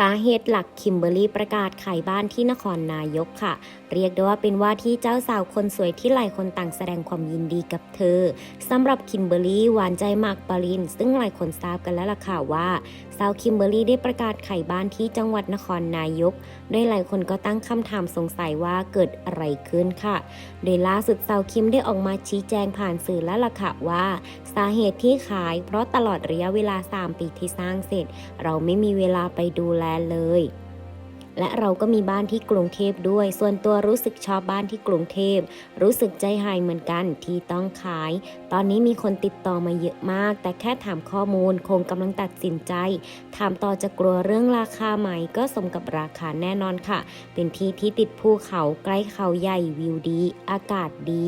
สาเหตุหลักคิมเบอรรี่ประกาศขายบ้านที่นครนายกค่ะ เรียกได้ว่าเป็นว่าที่เจ้าสาวคนสวยที่หลายคนต่างแสดงความยินดีกับเธอสำหรับคิมเบอรรี่หวานใจมากปาริน ซึ่งหลายคนทราบกันแล้วล่ะค่ะว่า สาวคิมเบอรรี่ได้ประกาศขายบ้านที่จังหวัดนครนายก โดยหลายคนก็ตั้งคำถามสงสัยว่าเกิดอะไรขึ้นค่ะ โดยล่าสุดสาวคิมได้ออกมาชี้แจงผ่านสื่อแล้วล่ะค่ะว่า สาเหตุที่ขาย เพราะตลอดระยะเวลา 3 ปีที่สร้างเสร็จ เราไม่มีเวลาไปดูแลเลย และเราก็มีบ้านที่กรุงเทพด้วย ส่วนตัวรู้สึกชอบบ้านที่กรุงเทพ รู้สึกใจหายเหมือนกันที่ต้องขาย ตอนนี้มีคนติดต่อมาเยอะมาก แต่แค่ถามข้อมูลคงกำลังตัดสินใจ ถามต่อจะกลัวเรื่องราคาไหมก็สมกับราคาแน่นอนค่ะ เป็นที่ที่ติดภูเขาใกล้เขาใหญ่วิวดี อากาศดี